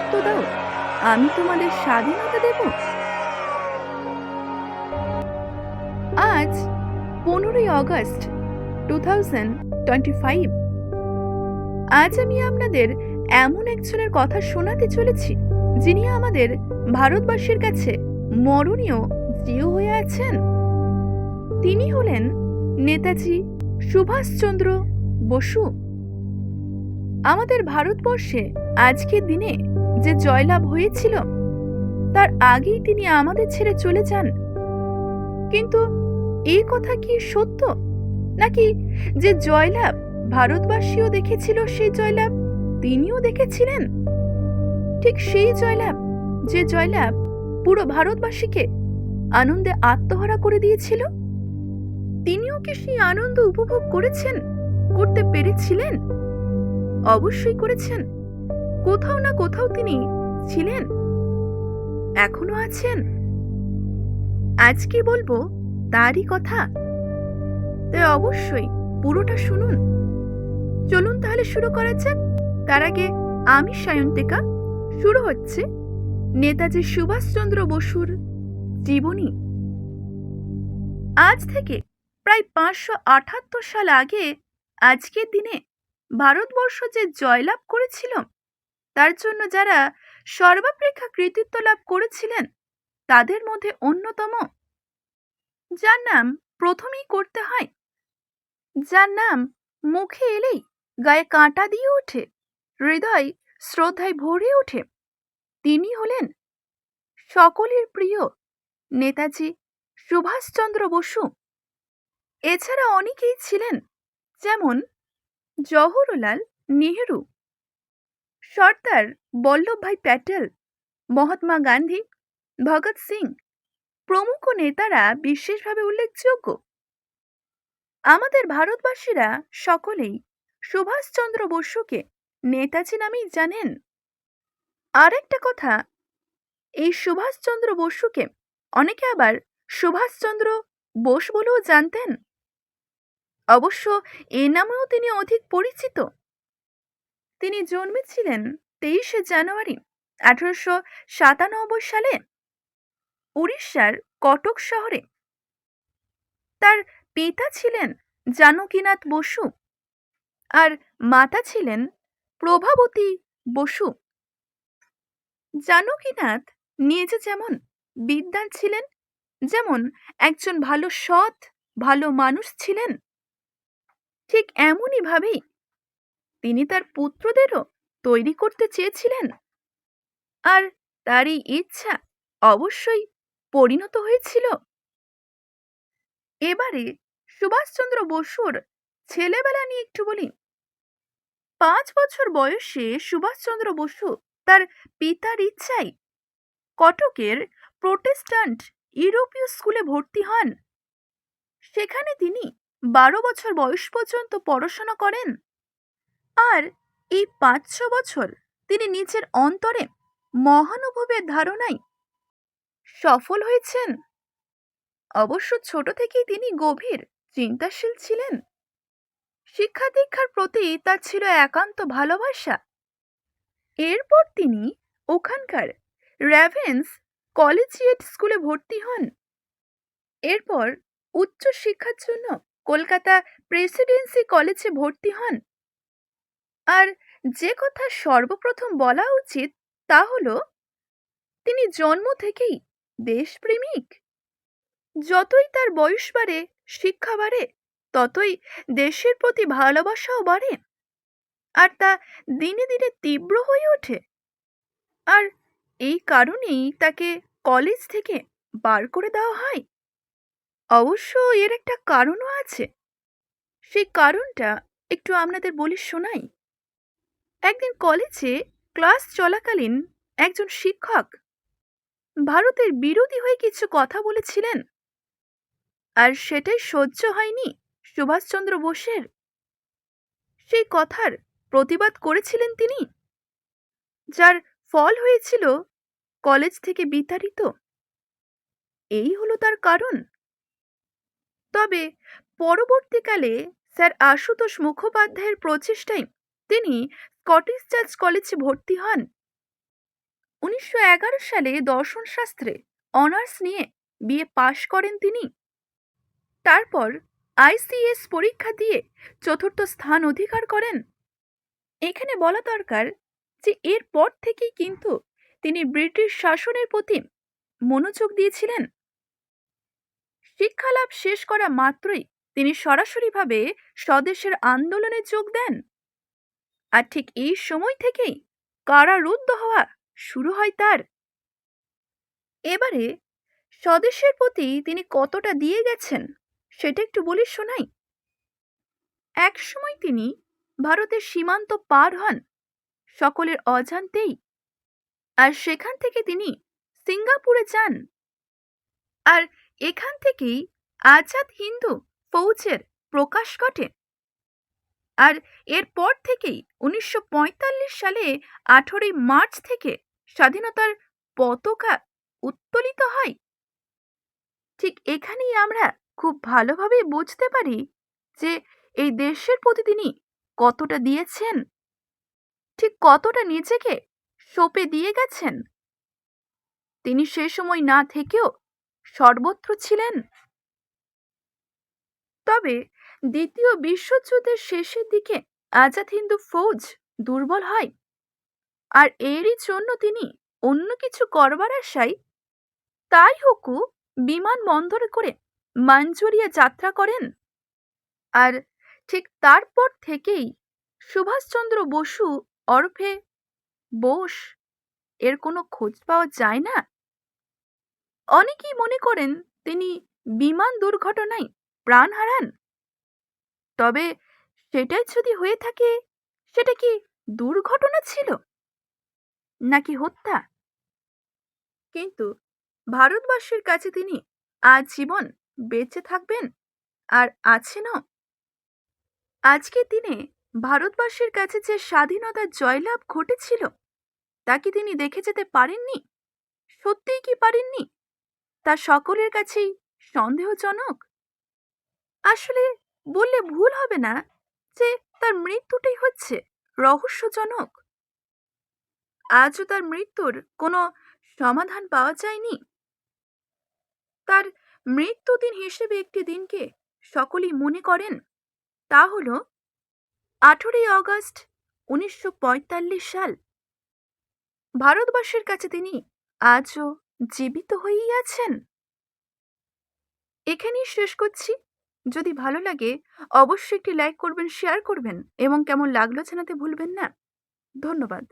রক্ত দাও। আমি তোমাদের স্বাধীনতা দেব। আজ পনেরোই August two thousand twenty five আজ আমি আপনাদের এমন একজনের কথা শোনাতে চলেছি, যিনি আমাদের ভারতবাসীর কাছে মরণীয় জিও হয়ে আছেন। তিনি হলেন নেতাজি সুভাষচন্দ্র বসু। আমাদের ভারতবর্ষে আজকের দিনে যে জয়লাভ হয়েছিল, তার আগেই তিনি আমাদের ছেড়ে চলে যান। কিন্তু এই কথা কি সত্য? নাকি যে জয়লাভ ভারতবাসীও দেখেছিল সেই জয়লাভ তিনিও দেখেছিলেন? ঠিক সেই জয়লাভ, যে জয়লাভ পুরো ভারতবাসীকে আনন্দে আত্মহারা করে দিয়েছিল? তিনিও কি সেই আনন্দ উপভোগ করেছেন, করতে পেরেছিলেন? অবশ্যই করেছেন। কোথাও না কোথাও তিনি ছিলেন। এখনও আছেন। আজকে বলব? তারই কথা। তাই অবশ্যই পুরোটা শুনুন। চলুন তাহলে শুরু করা যাক। তার আগে আমি সায়ন্তিকা। শুরু হচ্ছে নেতাজি সুভাষচন্দ্র বসুর জীবনী। আজ থেকে প্রায় পাঁচশো আটাত্তর সাল আগে আজকের দিনে ভারতবর্ষ যে জয়লাভ করেছিল তার জন্য যারা সর্বাপেক্ষা কৃতিত্ব লাভ করেছিলেন, তাদের মধ্যে অন্যতম। যার নাম প্রথমেই করতে হয়। যার নাম মুখে এলেই গায়ে কাঁটা দিয়ে ওঠে, হৃদয় শ্রদ্ধায় ভরে ওঠে। তিনি হলেন সকলের প্রিয় নেতাজি সুভাষচন্দ্র বসু। এছাড়া অনেকেই ছিলেন, যেমন জওহরলাল নেহেরু। সর্দার বল্লভভাই প্যাটেল, মহাত্মা গান্ধী, ভগৎ সিং প্রমুখ নেতারা বিশেষভাবে উল্লেখযোগ্য। আমাদের ভারতবাসীরা সকলেই সুভাষচন্দ্র বসুকে নেতাজি নামেই জানেন। আর একটা কথা, এই সুভাষচন্দ্র বসুকে অনেকে আবার সুভাষচন্দ্র বোস বলেও জানতেন। অবশ্য এ নামেও তিনি অধিক পরিচিত। তিনি জন্মেছিলেন তেইশে জানুয়ারি, আঠারোশো সাতানব্বই সালে উড়িষ্যার কটক শহরে। তার পিতা ছিলেন জানকীনাথ বসু আর মাতা ছিলেন প্রভাবতী বসু। জানকীনাথ নিজে যেমন বিদ্যান ছিলেন, যেমন একজন ভালো সৎ, ভালো মানুষ ছিলেন, ঠিক এমনই ভাবেই তিনি তার পুত্রদেরও তৈরি করতে চেয়েছিলেন। আর তারই ইচ্ছা অবশ্যই পরিণত হয়েছিল। এবারে সুভাষচন্দ্র বসুর ছেলেবেলা নিয়ে একটু বলি। পাঁচ বছর বয়সে সুভাষচন্দ্র বসু তার পিতার ইচ্ছাই কটকের প্রোটেস্ট্যান্ট ইউরোপীয় স্কুলে ভর্তি হন। সেখানে তিনি বারো বছর বয়স পর্যন্ত পড়াশোনা করেন। আর এই পাঁচশো বছর তিনি নিজের অন্তরে মহানুভবের ধারণায় সফল হয়েছেন। অবশ্য ছোট থেকেই তিনি গভীর চিন্তাশীল ছিলেন। শিক্ষা দীক্ষার প্রতি তার ছিল একান্ত ভালোবাসা। এরপর তিনি ওখানকার র্যাভেন্স কলেজিয়েট স্কুলে ভর্তি হন। এরপর উচ্চ শিক্ষার জন্য কলকাতা প্রেসিডেন্সি কলেজে ভর্তি হন। আর যে কথা সর্বপ্রথম বলা উচিত তা হল, তিনি জন্ম থেকেই দেশপ্রেমিক। যতই তার বয়স বাড়ে, শিক্ষা বাড়ে, ততই দেশের প্রতি ভালোবাসাও বাড়ে আর তা দিনে দিনে তীব্র হয়ে ওঠে। আর এই কারণেই তাকে কলেজ থেকে বার করে দেওয়া হয়। অবশ্য এর একটা কারণও আছে। সেই কারণটা একটু আপনাদের বলি শোনাই। একদিন কলেজে ক্লাস চলাকালীন একজন শিক্ষক ভারতের বিরোধী হয়ে কিছু কথা বলেছিলেন। আর সেটাই সহ্য হয়নি সুভাষচন্দ্র বোসের। সেই কথার প্রতিবাদ করেছিলেন তিনি, যার ফল হয়েছিল কলেজ থেকে বিতাড়িত। এই হলো তার কারণ। তবে পরবর্তীকালে স্যার আশুতোষ মুখোপাধ্যায়ের প্রচেষ্টায় তিনি স্কটিশ চার্চ কলেজে ভর্তি হন। উনিশশো এগারো সালে দর্শন শাস্ত্রে অনার্স নিয়ে বিএ পাশ করেন তিনি। তারপর আইসিএস পরীক্ষা দিয়ে চতুর্থ স্থান অধিকার করেন। এখানে বলা দরকার যে এরপর থেকেই কিন্তু তিনি ব্রিটিশ শাসনের প্রতি মনোযোগ দিয়েছিলেন। শিক্ষালাভ শেষ করা মাত্রই তিনি সরাসরিভাবে স্বদেশের আন্দোলনে যোগ দেন। আর ঠিক এই সময় থেকেই কারা কারারুদ্ধ হওয়া শুরু হয় তার। এবারে স্বদেশের প্রতি তিনি কতটা দিয়ে গেছেন, সেটা একটু বলি শোনাই। একসময় তিনি ভারতের সীমান্ত পার হন সকলের অজান্তেই আর সেখান থেকে তিনি সিঙ্গাপুরে যান। আর এখান থেকেই আজাদ হিন্দু ফৌজের প্রকাশ ঘটে। আর এরপর থেকেই উনিশশো পঁয়তাল্লিশ সালে আঠেরোই মার্চ থেকে স্বাধীনতার পতাকা উত্তোলিত হয়। ঠিক এখানেই আমরা খুব ভালোভাবে বুঝতে পারি যে এই দেশের প্রতি তিনি কতটা দিয়েছেন, ঠিক কতটা নিজেকে সঁপে দিয়ে গেছেন। তিনি সে সময় না থেকেও সর্বত্র ছিলেন। তবে দ্বিতীয় বিশ্বযুদ্ধের শেষের দিকে আজাদ হিন্দু ফৌজ দুর্বল হয়। আর এরই জন্য তিনি অন্য কিছু করবার আশায় তাই হকু বিমান বন্দরে করে মাঞ্জুরিয়া যাত্রা করেন। আর ঠিক তারপর থেকেই সুভাষচন্দ্র বসু অরফে বোস এর কোনো খোঁজ পাওয়া যায় না। অনেকেই মনে করেন তিনি বিমান দুর্ঘটনায় প্রাণ হারান। তবে সেটাই যদি হয়ে থাকে, সেটা কি দুর্ঘটনা ছিল? নাকি হত্যা? কিন্তু ভারতবর্ষের কাছে তিনি আজীবন বেঁচে থাকবেন আর আছেনও। আজকে দিনে ভারতবর্ষের কাছে যে স্বাধীনতার জয়লাভ ঘটেছিল, তা কি তিনি দেখে যেতে পারেননি? সত্যিই কি পারেননি? তা সকলের কাছেই সন্দেহজনক? আসলে বললে ভুল হবে না যে তার মৃত্যুটাই হচ্ছে রহস্যজনক। আজও তার মৃত্যুর কোনো সমাধান পাওয়া যায়নি? তার মৃত্যুদিন হিসেবে একটি দিনকে সকলেই মনে করেন? তা হল আঠেরোই অগস্ট উনিশশো পঁয়তাল্লিশ সাল। ভারতবর্ষের কাছে তিনি আজও জীবিত হয়েই আছেন। এখানেই শেষ করছি। যদি ভালো লাগে, অবশ্যই একটি লাইক করবেন শেয়ার করবেন এবং কেমন লাগল জানাতে ভুলবেন না। ধন্যবাদ।